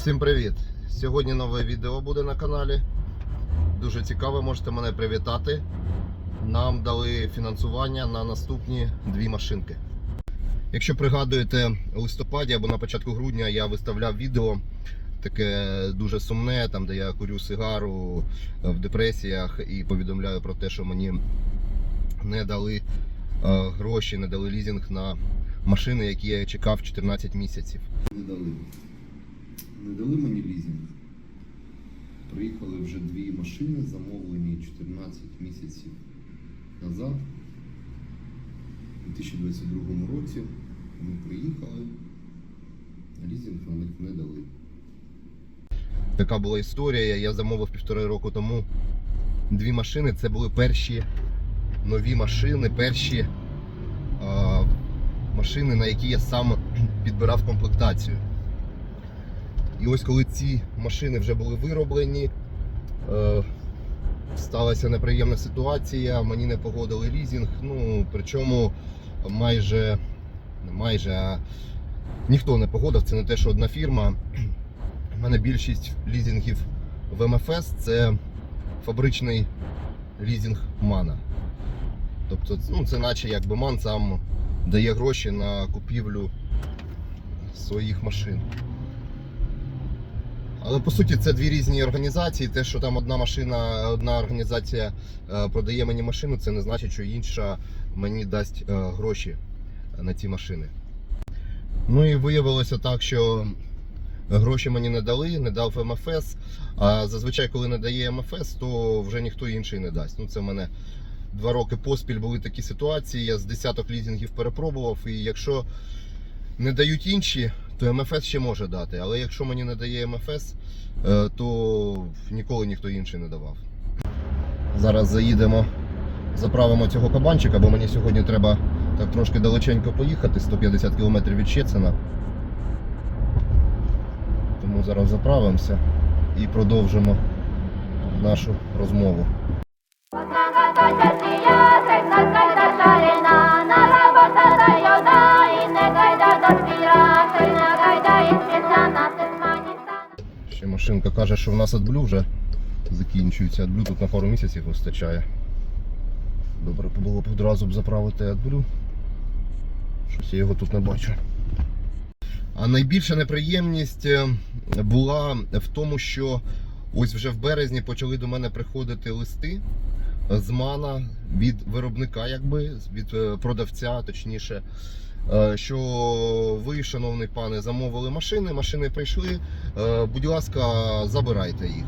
Всім привіт! Сьогодні нове відео буде на каналі. Дуже цікаве, можете мене привітати. Нам дали фінансування на наступні дві машинки. Якщо пригадуєте, у листопаді або на початку грудня я виставляв відео таке дуже сумне, там де я курю сигару в депресіях і повідомляю про те, що мені не дали е, гроші, не дали лізинг на машини, які я чекав 14 місяців. Не дали. Не дали мені лізинг. Приїхали вже дві машини, замовлені 14 місяців назад. У 2022 році ми приїхали, а лізинг на них не дали. Така була історія. Я замовив півтори року тому дві машини. Це були перші нові машини, перші а, машини, на які я сам підбирав комплектацію. І ось коли ці машини вже були вироблені, е, сталася неприємна ситуація, мені не погодили лізинг. Ну, причому майже, майже, а ніхто не погодив. Це не те, що одна фірма. У мене більшість лізингів в МФС це фабричний лізинг Мана. Тобто, ну, це наче якби Ман сам дає гроші на купівлю своїх машин. Але по суті це дві різні організації. Те, що там одна машина, одна організація е, продає мені машину, це не значить, що інша мені дасть е, гроші на ці машини. Ну і виявилося так, що гроші мені не дали, не дав МФС. А зазвичай, коли не дає МФС, то вже ніхто інший не дасть. Ну, це в мене два роки поспіль були такі ситуації. Я з десяток лізингів перепробував, і якщо не дають інші, то МФС ще може дати. Але якщо мені не дає МФС, е, то ніколи ніхто інший не давав. Зараз заїдемо, заправимо цього кабанчика, бо мені сьогодні треба так трошки далеченько поїхати, 150 км від Щецина. Тому зараз заправимося і продовжимо нашу розмову. Машинка каже, що в нас AdBlue вже закінчується. AdBlue тут на пару місяців вистачає. Добре було б одразу б заправити AdBlue. Щось я його тут не бачу. А найбільша неприємність е, була в тому, що ось вже в березні почали до мене приходити листи з мана від виробника, якби від е, продавця, точніше. Е, Що ви, шановний пане, замовили машини, машини прийшли. е, Будь ласка, забирайте їх.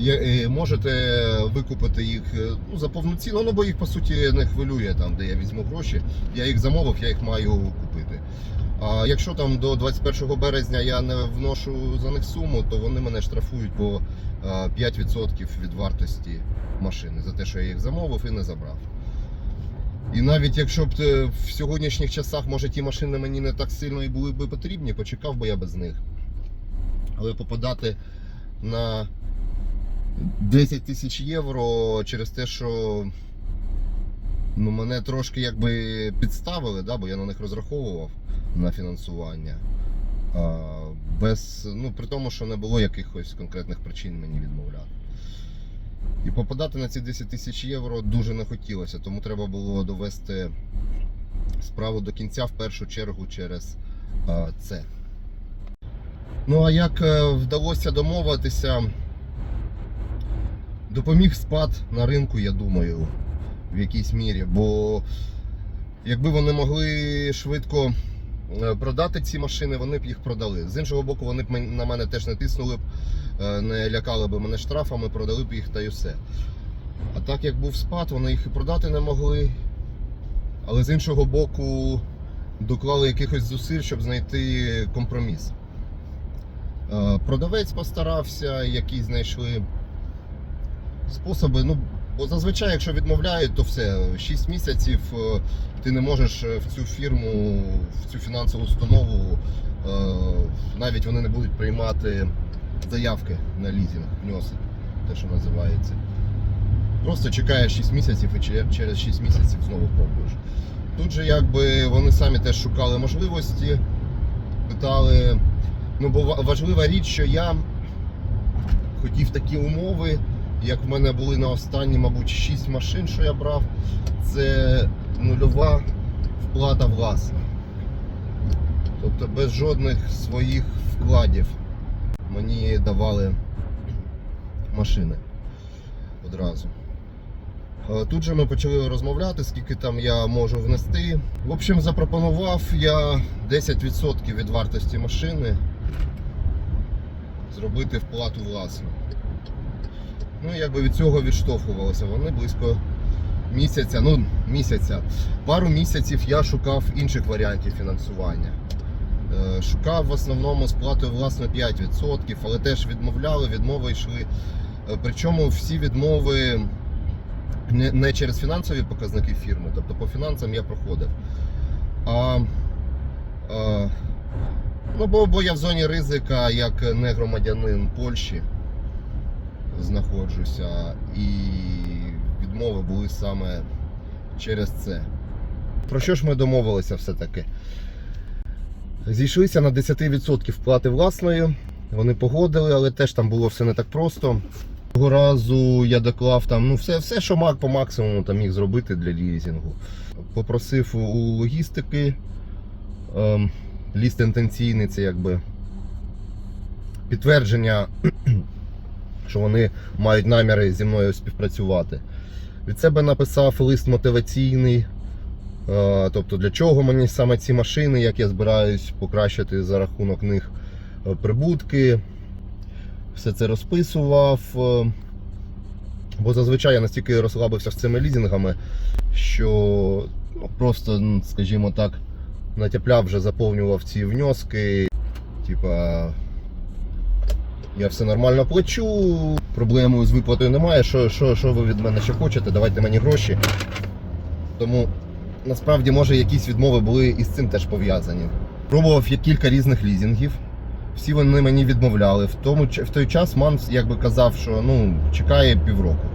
Е, Можете викупити їх ну, за повну ціну, ну бо їх по суті не хвилює там, де я візьму гроші. Я їх замовив, я їх маю купити. А якщо там до 21 березня я не вношу за них суму, то вони мене штрафують по е, 5% від вартості машини за те, що я їх замовив і не забрав. І навіть якщо б е, в сьогоднішніх часах, може, ті машини мені не так сильно і були б потрібні, почекав би я без них. Але попадати на 10 тисяч євро через те, що ну, мене трошки якби підставили, да, бо я на них розраховував на фінансування. А, без, ну, при тому, що не було якихось конкретних причин мені відмовляти. І попадати на ці 10 тисяч євро дуже не хотілося, тому треба було довести справу до кінця в першу чергу через це. Ну а як е, вдалося домовитися, допоміг спад на ринку, я думаю, в якійсь мірі. Бо якби вони могли швидко е, продати ці машини, вони б їх продали. З іншого боку, вони б на мене теж не тиснули б, не лякали б мене штрафами, продали б їх та й все. А так як був спад, вони їх і продати не могли. Але з іншого боку, доклали якихось зусиль, щоб знайти компроміс. Е, Продавець постарався, які знайшли способи. Ну, бо зазвичай, якщо відмовляють, то все, 6 місяців е, ти не можеш е, в цю фірму, в цю фінансову установу, е, навіть вони не будуть приймати заявки на лізинг, внесок, те, що називається. Просто чекаєш 6 місяців і через 6 місяців знову пробуєш. Тут же якби вони самі теж шукали можливості, питали. Ну, бо важлива річ, що я хотів такі умови, як в мене були на останні, мабуть, 6 машин, що я брав. Це нульова вплата власна. Тобто без жодних своїх вкладів мені давали машини одразу. Е, Тут же ми почали розмовляти, скільки там я можу внести. В общем, запропонував я 10% від вартості машини зробити вплату власну. Ну, якби від цього відштовхувалися. Вони близько місяця, ну місяця. Пару місяців я шукав інших варіантів фінансування. Е, Шукав в основному сплатою власне 5%, але теж відмовляли, відмови йшли. Е, Причому всі відмови не, через фінансові показники фірми, тобто по фінансам я проходив. А, а, ну, бо, бо я в зоні ризика як не громадянин Польщі знаходжуся, і відмови були саме через це. Про що ж ми домовилися все-таки? Зійшлися на 10% вплати власної. Вони погодили, але теж там було все не так просто. Того разу я доклав там ну все, все, що маг по максимуму там міг зробити для лізінгу. Попросив у логістики. Ем, ліст інтенційний, це якби підтвердження, що вони мають наміри зі мною співпрацювати. Від себе написав лист мотиваційний. Е, Тобто для чого мені саме ці машини, як я збираюсь покращити за рахунок них е, прибутки. Все це розписував. е, Бо зазвичай я настільки розслабився з цими лізінгами, що ну, просто, скажімо так, натяпляв вже заповнював ці внески. Типа, я все нормально плачу, проблеми з виплатою немає. Що, що, що ви від мене ще хочете? Давайте мені гроші. Тому насправді, може, якісь відмови були із цим теж пов'язані. Пробував я кілька різних лізінгів. Всі вони мені відмовляли. В, тому, в той час ман якби казав, що ну, чекає півроку.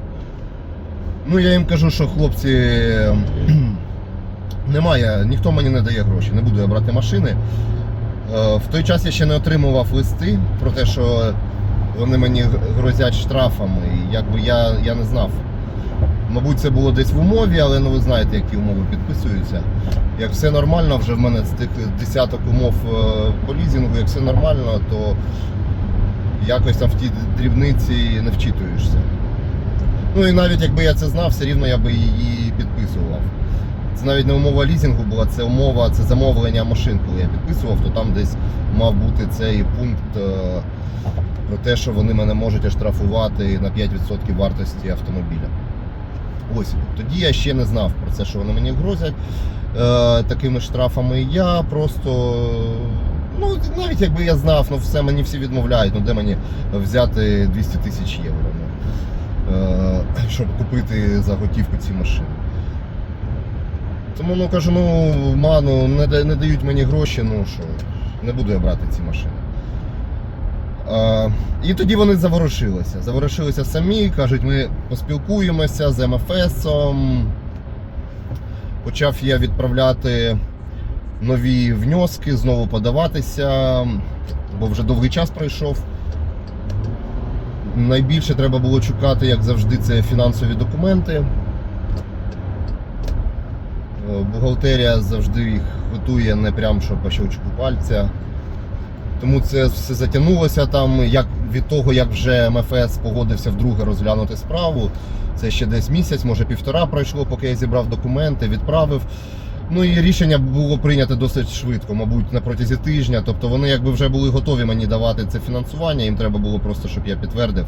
Ну, я їм кажу, що хлопці, немає, ніхто мені не дає гроші, не буду я брати машини. Е, В той час я ще не отримував листи про те, що вони мені грозять штрафами. І якби я, я не знав. Мабуть, це було десь в умові, але ну ви знаєте, які умови підписуються. Як все нормально, вже в мене з тих десяток умов е, по лізінгу, як все нормально, то якось там в ті дрібниці не вчитуєшся. Ну і навіть якби я це знав, все рівно я би її підписував. Це навіть не умова лізінгу була, це умова, це замовлення машин, коли я підписував, то там десь мав бути цей пункт е, про те, що вони мене можуть оштрафувати на 5% вартості автомобіля. Ось тоді я ще не знав про це, що вони мені грозять е, такими штрафами. Я просто. Ну, навіть якби я знав, ну все, мені всі відмовляють, ну де мені взяти 200 тисяч євро, ну, е, щоб купити за готівку ці машини. Тому ну кажу, ну ману, не, не дають мені гроші, ну що, не буду я брати ці машини. І тоді вони заворушилися. Заворушилися самі, кажуть, ми поспілкуємося з МФСом. Почав я відправляти нові внески, знову подаватися, бо вже довгий час пройшов. Найбільше треба було шукати, як завжди, це фінансові документи. Е, Бухгалтерія завжди їх готує не прям що по щелчку пальця. Тому це все затягнулося там. Як від того, як вже МФС погодився вдруге розглянути справу. Це ще десь місяць, може півтора пройшло, поки я зібрав документи, відправив. Ну і рішення було прийнято досить швидко, мабуть, на протязі тижня. Тобто вони якби вже були готові мені давати це фінансування. Їм треба було просто, щоб я підтвердив,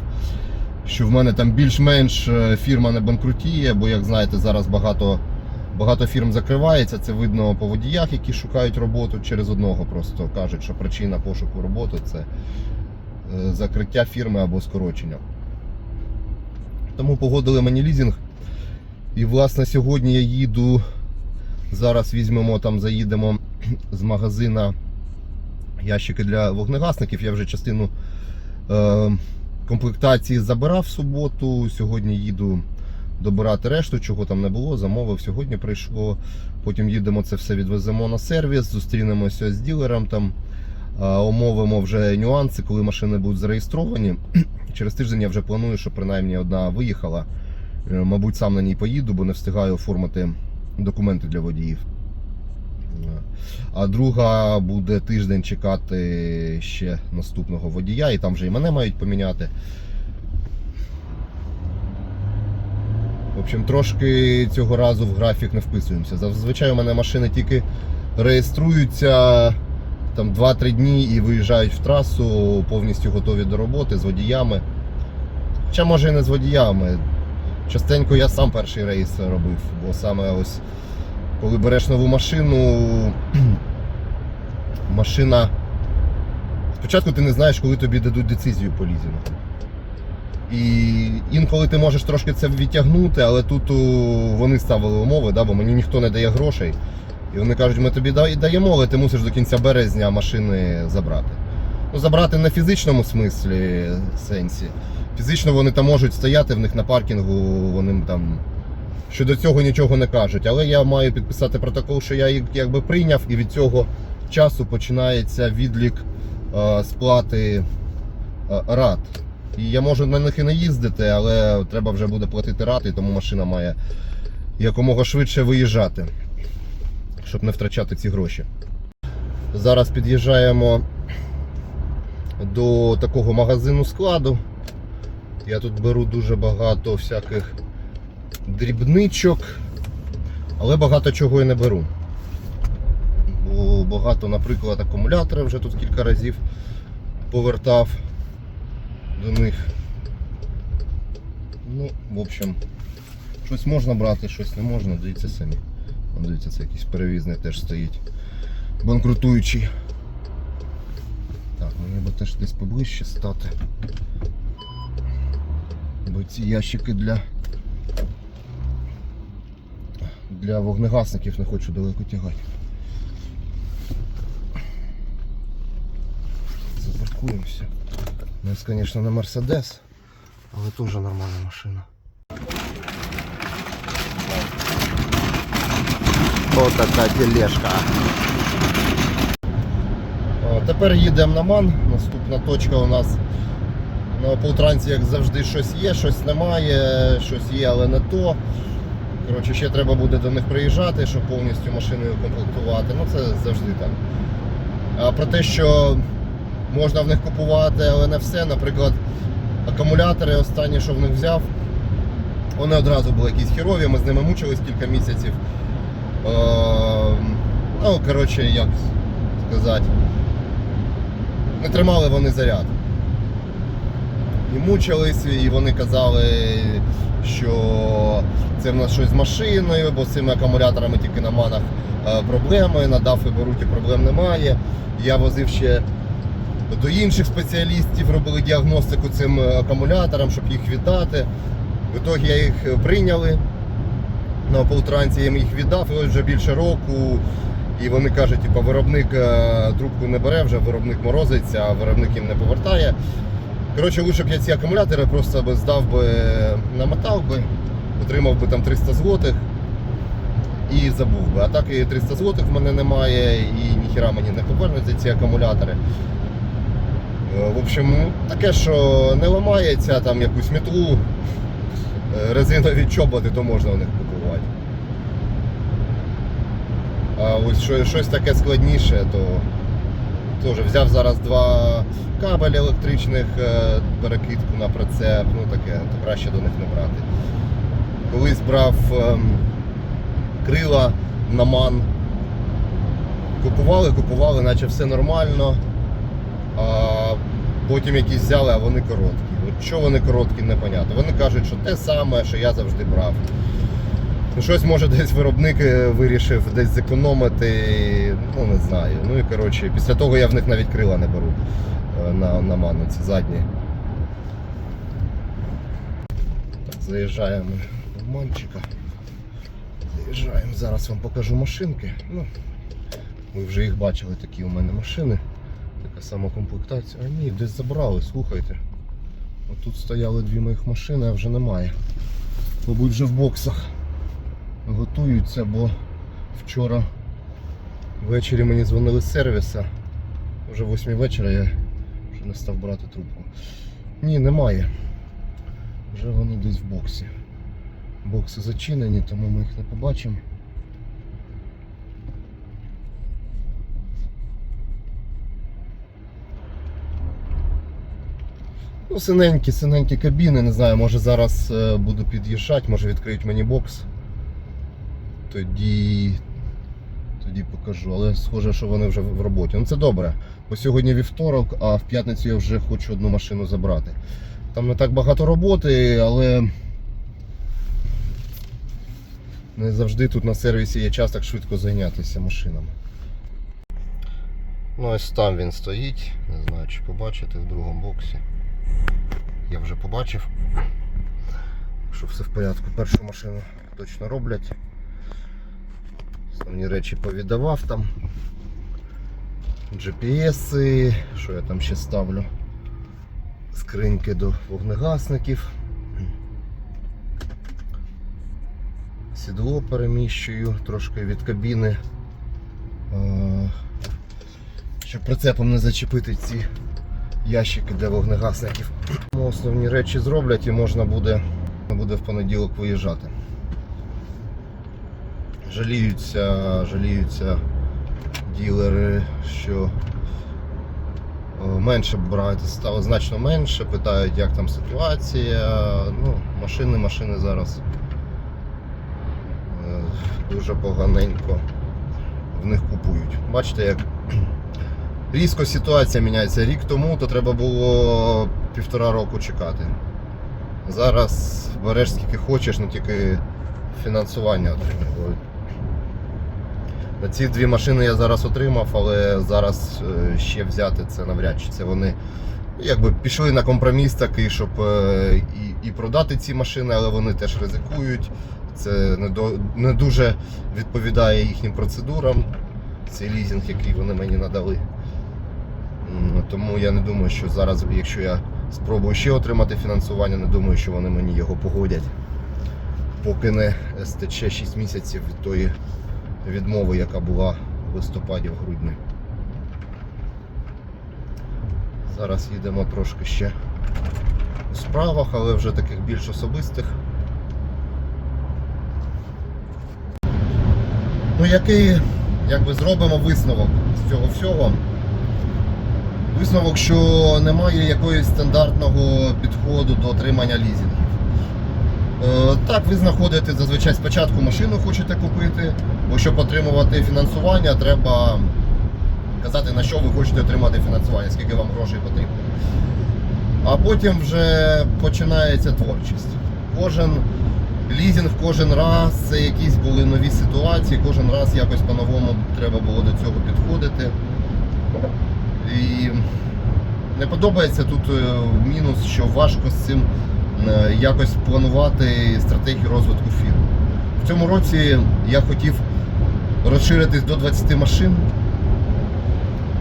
що в мене там більш-менш е, фірма не банкрутіє, бо, як знаєте, зараз багато, багато фірм закривається. Це видно по водіях, які шукають роботу через одного. Просто кажуть, що причина пошуку роботи це е, закриття фірми або скорочення. Тому погодили мені лізинг. І власне сьогодні я їду. Зараз візьмемо там, заїдемо з магазина ящики для вогнегасників. Я вже частину е, комплектації забирав в суботу. Сьогодні їду добирати решту, чого там не було. Замовив, сьогодні прийшло. Потім їдемо це все відвеземо на сервіс, зустрінемося з ділером там. омовимо вже нюанси, коли машини будуть зареєстровані. Через тиждень я вже планую, що принаймні одна виїхала. Е, Мабуть, сам на ній поїду, бо не встигаю оформити документи для водіїв. А друга буде тиждень чекати ще наступного водія, і там вже і мене мають поміняти. В общем, трошки цього разу в графік не вписуємося. Зазвичай у мене машини тільки реєструються там 2-3 дні і виїжджають в трасу, повністю готові до роботи з водіями. Хоча може і не з водіями. Частенько я сам перший рейс робив, бо саме ось коли береш нову машину, машина. Спочатку ти не знаєш, коли тобі дадуть децизію по лізінгу. І інколи ти можеш трошки це відтягнути, але тут о, вони ставили умови, да, бо мені ніхто не дає грошей. І вони кажуть, ми тобі даємо, але ти мусиш до кінця березня машини забрати. Ну, забрати в фізичному смислі сенсі. Фізично вони там можуть стояти в них на паркінгу, вони там щодо цього нічого не кажуть. Але я маю підписати протокол, що я їх якби прийняв, і від цього часу починається відлік е, сплати е, рат. І я можу на них і не їздити, але треба вже буде платити рати, тому машина має якомога швидше виїжджати, щоб не втрачати ці гроші. Зараз під'їжджаємо до такого магазину складу. Я тут беру дуже багато всяких дрібничок, але багато чого і не беру. Бо багато, наприклад, акумулятори вже тут кілька разів повертав до них. Ну, в общем, щось можна брати, щось не можна, дивіться самі. Дивіться, це якийсь перевізник теж стоїть. Банкрутуючий. Так, мені би теж десь поближче стати. Бо ці ящики для для вогнегасників не хочу далеко тягати. Запаркуємося. У нас, звісно, не Мерседес, але теж нормальна машина. Ось така тележка. Тепер їдемо на Ман. Наступна точка у нас на полтранці, як завжди, щось є, щось немає, щось є, але не то. Коротше, ще треба буде до них приїжджати, щоб повністю машиною комплектувати. Ну це завжди так. А про те, що можна в них купувати, але не все. Наприклад, акумулятори останні, що в них взяв, вони одразу були якісь херові, ми з ними мучились кілька місяців. Е, ну, коротше, як сказати, не тримали вони заряд. І мучились, і вони казали, що це в нас щось з машиною, бо з цими акумуляторами тільки на манах е, проблеми, на дафи беруть і проблем немає. Я возив ще до інших спеціалістів, робили діагностику цим акумуляторам, щоб їх віддати. В ітогі я їх прийняли на полтранці, я їм їх віддав, і ось вже більше року. І вони кажуть, типу, виробник е, трубку не бере, вже виробник морозиться, а виробник їм не повертає. Коротше, лучше б я ці акумулятори просто би здав би, намотав би, отримав би там 300 злотих і забув би. А так і 300 злотих в мене немає, і ніхіра мені не повернуться ці акумулятори. Е, В общем, ну, таке, що не ламається, там якусь метлу, е, резинові чоботи, то можна у них купувати. А ось що- щось таке складніше, то теж взяв зараз два кабелі електричних, е, перекидку на прицеп, ну таке, то краще до них не брати. Колись брав ем, крила на ман. Купували, купували, наче все нормально. А потім якісь взяли, а вони короткі. От що вони короткі, непонятно. Вони кажуть, що те саме, що я завжди брав. Ну, щось може десь виробник е, вирішив десь зекономити, ну не знаю. Ну і коротше, після того я в них навіть крила не беру е, на, на ману, ці задні. Так, заїжджаємо в манчика. Заїжджаємо, зараз вам покажу машинки. Ну, ви вже їх бачили, такі у мене машини. Така сама комплектація. А ні, десь забрали, слухайте. Тут стояли дві моїх машини, а вже немає. Мабуть, вже в боксах готуються, бо вчора ввечері мені дзвонили з сервіса. Вже 8 вечора я вже не став брати трубку. Ні, немає. Вже вони десь в боксі. Бокси зачинені, тому ми їх не побачимо. Ну, синенькі, синенькі кабіни, не знаю, може зараз е, буду під'їжджати, може відкриють мені бокс. Тоді. Тоді покажу. Але схоже, що вони вже в роботі. Ну це добре. Бо сьогодні вівторок, а в п'ятницю я вже хочу одну машину забрати. Там не так багато роботи, але не завжди тут на сервісі є час так швидко зайнятися машинами. Ну ось там він стоїть. Не знаю, чи побачите в другому боксі. Я вже побачив. Що все в порядку. Першу машину точно роблять. Основні речі повіддавав там. GPS, що я там ще ставлю? Скриньки до вогнегасників. Сідло переміщую трошки від кабіни. е, Щоб прицепом не зачепити ці ящики для вогнегасників. Основні речі зроблять і можна буде, буде в понеділок виїжджати. Жаліються, жаліються ділери, що е, менше брати стало значно менше, питають, як там ситуація. Ну, машини, машини зараз е, дуже поганенько в них купують. Бачите, як різко ситуація міняється. Рік тому то треба було півтора року чекати. Зараз береш скільки хочеш, ну тільки фінансування отримуєш. На ці дві машини я зараз отримав, але зараз е, ще взяти це навряд чи це вони якби пішли на компроміс такий, щоб е, і, і продати ці машини, але вони теж ризикують. Це не, до, не дуже відповідає їхнім процедурам, цей лізинг, який вони мені надали. Тому я не думаю, що зараз, якщо я спробую ще отримати фінансування, не думаю, що вони мені його погодять. Поки не стече 6 місяців від тої відмови, яка була в листопаді, в грудні. Зараз їдемо трошки ще у справах, але вже таких більш особистих. Ну, який, якби зробимо висновок з цього всього. Висновок, що немає якоїсь стандартного підходу до отримання лізінгів. Е, Так, ви знаходите зазвичай спочатку машину хочете купити, бо щоб отримувати фінансування, треба казати, на що ви хочете отримати фінансування, скільки вам грошей потрібно. А потім вже починається творчість. Кожен лізинг, кожен раз це якісь були нові ситуації, кожен раз якось по-новому треба було до цього підходити. І не подобається тут е, мінус, що важко з цим е, якось планувати стратегію розвитку фірми. В цьому році я хотів розширитись до 20 машин,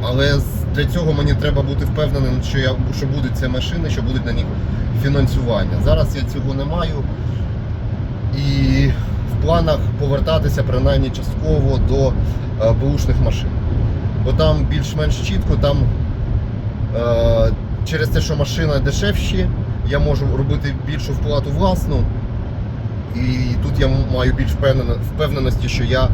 але для цього мені треба бути впевненим, що, я, що будуть ці машини, що будуть на них фінансування. Зараз я цього не маю. І в планах повертатися принаймні частково до е, бушних машин. Бо там більш-менш чітко, там е, через те, що машина дешевші, я можу робити більшу вплату власну. І тут я маю більш впевненості, що я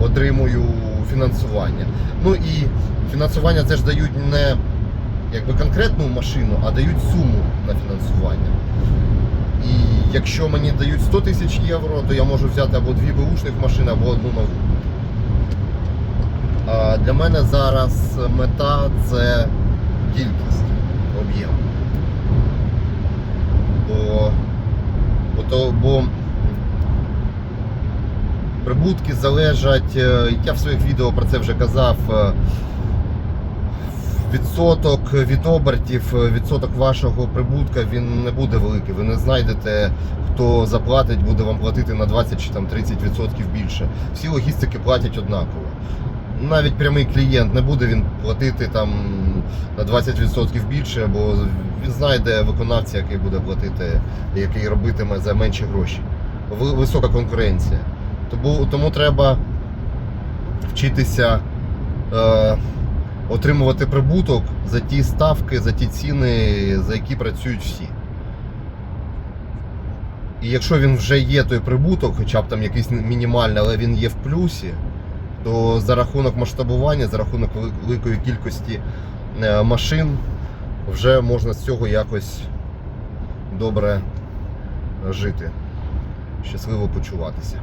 отримую фінансування. Ну і фінансування це ж дають не якби конкретну машину, а дають суму на фінансування. І якщо мені дають 100 тисяч євро, то я можу взяти або дві бушних машини, або одну нову. Для мене зараз мета це кількість, об'єм. Бо, бо, то, бо прибутки залежать, е, я в своїх відео про це вже казав. е, Відсоток від обертів, е, відсоток вашого прибутка він не буде великий. Ви не знайдете, хто заплатить, буде вам платити на 20 чи там 30% більше. Всі логістики платять однаково. Навіть прямий клієнт не буде він платити там на 20% більше, бо він знайде виконавця, який буде платити, який робитиме за менші гроші. Висока конкуренція. Тому, тому треба вчитися е, отримувати прибуток за ті ставки, за ті ціни, за які працюють всі. І якщо він вже є той прибуток, хоча б там якийсь мінімальний, але він є в плюсі, то за рахунок масштабування, за рахунок великої кількості е, машин, вже можна з цього якось добре жити, щасливо почуватися.